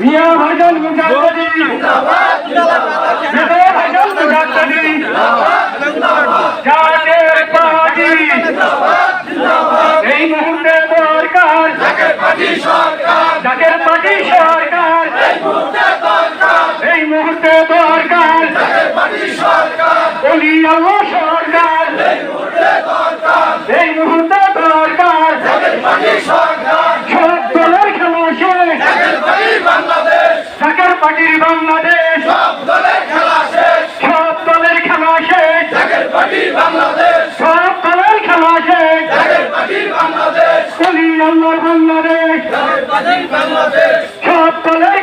মিয়া মেদে ভাইজান মুজাদ্দিদি জাতীয় পার্টি এই মুহূর্তে পার্টি সরকার। এই মুহূর্তে দরকার। আল্লাহ সরকার। এই মুহূর্তে দরকার। সব দলের খেলা শেষ। জাকের পার্টির বাংলাদেশ। সব দলের খেলা শেষ। সব দলের খেলা শেষ। অলি আল্লাহ বাংলাদেশ। সব দলের